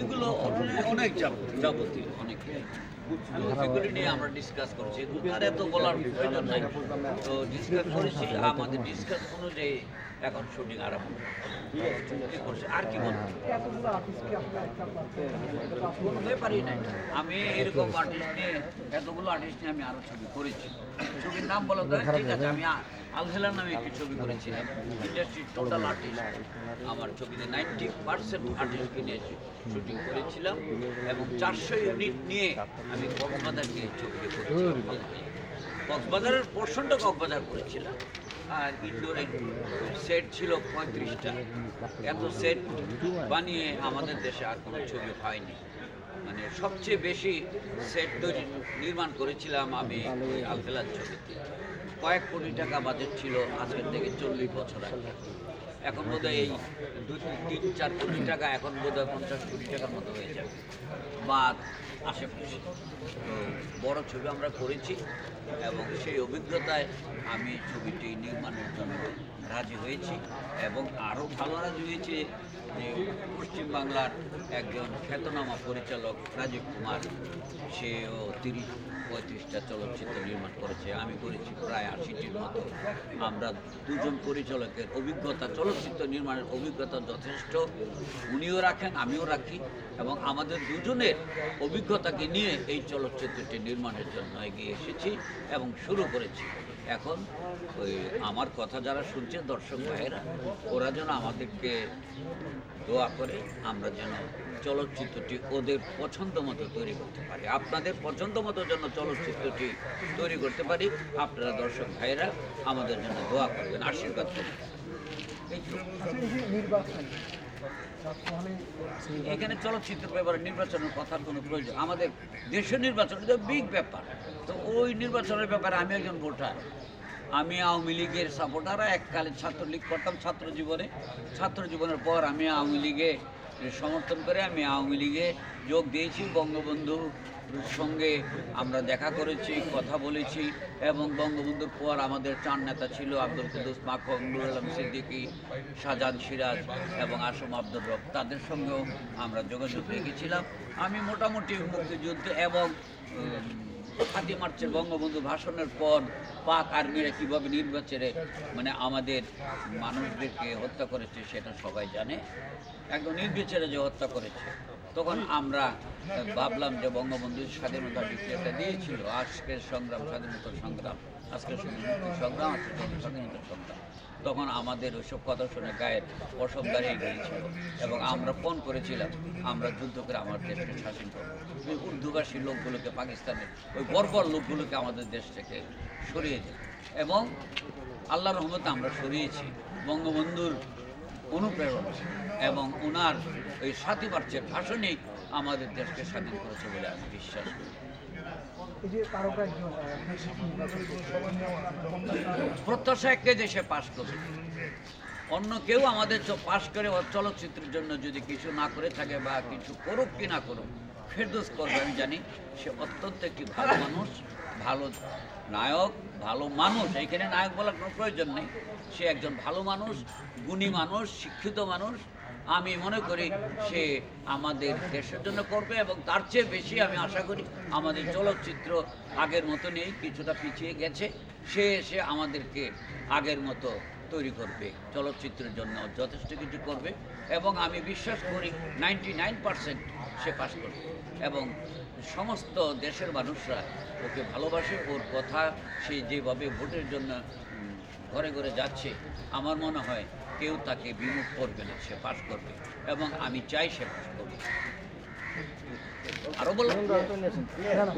এগুলো অনেক যাবতীয়, অনেক। সেগুলি নিয়ে আমরা ডিসকাস করছি। আর এত বলার প্রয়োজন নাই। তো ডিসকাস করেছি। আমাদের ডিসকাস অনুযায়ী এখন শুটিং আরম্ভ করছে? আর কি বলব? পারি না আমি এরকম আর্টিস্ট নিয়ে, এতগুলো আর্টিস্ট নিয়ে আমি আরও ছবি করেছি। ছবির নাম বলা ঠিক আছে, আমি আ- আলহেলার নামে একটি ছবি করেছিলাম ইন্ডাস্ট্রির টোটাল আর্টিস্ট আমার ছবিতে নাইনটি পার্সেন্ট আর্টিস্টকে নিয়ে শুটিং করেছিলাম এবং চারশো ইউনিট নিয়ে আমি কক্সবাজার গিয়ে ছবিটি করেছিলাম। কক্সবাজারের পোর্শনটা কক্সবাজার করেছিলাম। আর ইনডোরে সেট ছিল পঁয়ত্রিশটা। এত সেট বানিয়ে আমাদের দেশে আর কোনো ছবি হয়নি। মানে সবচেয়ে বেশি সেট তৈরি নির্মাণ করেছিলাম আমি আলফেলার ছবিতে। কয়েক কোটি টাকা বাজেট ছিল, আজকের থেকে চল্লিশ বছর আগে। এখন বোধহয় এই দুই তিন চার কোটি টাকা এখন বোধহয় পঞ্চাশ কোটি টাকার মতো হয়ে যাবে। বা আশেপাশে। বড় ছবি আমরা করেছি এবং সেই অভিজ্ঞতায় আমি ছবিটি নির্মাণের জন্য রাজি হয়েছি এবং আরও ভালো রাজি হয়েছে যে পশ্চিমবাংলার একজন খ্যাতনামা পরিচালক রাজীব কুমার, সেও তিরিশ পঁয়ত্রিশটা চলচ্চিত্র নির্মাণ করেছে, আমি করেছি প্রায় আশিটির মতো। আমরা দুজন পরিচালকের অভিজ্ঞতা, চলচ্চিত্র নির্মাণের অভিজ্ঞতা যথেষ্ট, উনিও রাখেন, আমিও রাখি, এবং আমাদের দুজনের অভিজ্ঞতাকে নিয়ে এই চলচ্চিত্রটি নির্মাণের জন্য এগিয়ে এসেছি এবং শুরু করেছি। এখন ওই আমার কথা যারা শুনছে দর্শক ভাইয়েরা, ওরা যেন আমাদেরকে দোয়া করে, আমরা যেন চলচ্চিত্রটি ওদের পছন্দ মতো তৈরি করতে পারি। আপনাদের পছন্দ মতো যেন চলচ্চিত্রটি তৈরি করতে পারি, আপনারা দর্শক ভাইয়েরা আমাদের জন্য দোয়া করবেন। আশীর্বাদ করবেন। নির্বাচন। এখানে চলচ্চিত্র ব্যাপারে নির্বাচনের কথার কোনো প্রয়োজন। আমাদের দেশের নির্বাচন, এটা বিগ ব্যাপার। তো ওই নির্বাচনের ব্যাপারে আমি একজন ভোটার। আমি আওয়ামী লীগের সাপোর্টার এককালে ছাত্রলীগ করতাম ছাত্র জীবনে। ছাত্র জীবনের পর আমি আওয়ামী লীগে সমর্থন করে আমি আওয়ামী লীগে যোগ দিয়েছি। বঙ্গবন্ধু সঙ্গে আমরা দেখা করেছি, কথা বলেছি এবং বঙ্গবন্ধুর পর আমাদের চার নেতা ছিল আব্দুল কুদ্দুস মাখন নুরুল আলম সিদ্দিকী, শাহজাহান সিরাজ এবং আসম আব্দুর রব। তাদের সঙ্গেও আমরা যোগাযোগ রেখেছিলাম। আমি মোটামুটি মুক্তিযুদ্ধ এবং সাতই মার্চের বঙ্গবন্ধু ভাষণের পর পাক আর্মিরা কীভাবে নির্বাচনে মানে আমাদের মানুষদেরকে হত্যা করেছে সেটা সবাই জানে। একদম নির্বিচারে যে হত্যা করেছে। তখন আমরা ভাবলাম যে বঙ্গবন্ধু স্বাধীনতা ডিক্লেয়ারটা দিয়েছিল। আজকের সংগ্রাম, স্বাধীনতা সংগ্রাম। আজকের স্বাধীনতা সংগ্রাম আজকের স্বাধীনতা সংগ্রাম। তখন আমাদের ওইসব কথা শুনে গায়ের অসব দাঁড়িয়ে গিয়েছিল। এবং আমরা ফোন করেছিলাম, আমরা যুদ্ধ করে আমার দেশকে শাসন করব। ওই উর্দুভাষী লোকগুলোকে, পাকিস্তানের ওই বর্বর লোকগুলোকে আমাদের দেশ থেকে সরিয়ে দেয় এবং আল্লাহ রহমতে আমরা সরিয়েছি। বঙ্গবন্ধুর অনুপ্রেরণা এবং ওনার ওই সাথী মার্চের ভাষণেই আমাদের দেশকে স্বাধীন করেছে বলে আমি বিশ্বাস করি। প্রত্যাশা একটাই দেশে পাশ করবে। অন্য কেউ আমাদের পাশ করে চলচ্চিত্রের জন্য যদি কিছু না করে থাকে বা কিছু করুক কি না করুক ফেরদোস করবে আমি জানি। সে অত্যন্ত একটি ভালো মানুষ। ভালো নায়ক, ভালো মানুষ। এইখানে নায়ক বলার কোনো প্রয়োজন নেই। সে একজন ভালো মানুষ, গুণী মানুষ, শিক্ষিত মানুষ। আমি মনে করি সে আমাদের দেশের জন্য করবে এবং তার চেয়ে বেশি আমি আশা করি আমাদের চলচ্চিত্র আগের মতো নেই, কিছুটা পিছিয়ে গেছে। সে এসে আমাদেরকে আগের মতো তৈরি করবে চলচ্চিত্রের জন্য যথেষ্ট কিছু করবে এবং আমি বিশ্বাস করি নাইনটি নাইন পার্সেন্ট সে পাস করবে এবং সমস্ত দেশের মানুষরা ওকে ভালোবাসে ওর কথা সে যেভাবে ভোটের জন্য ঘরে ঘরে যাচ্ছে আমার মনে হয় কেউ তাকে বিমুখ করবে না সে পাস করবে এবং আমি চাই সে পাস করবে আরও বলব না, না,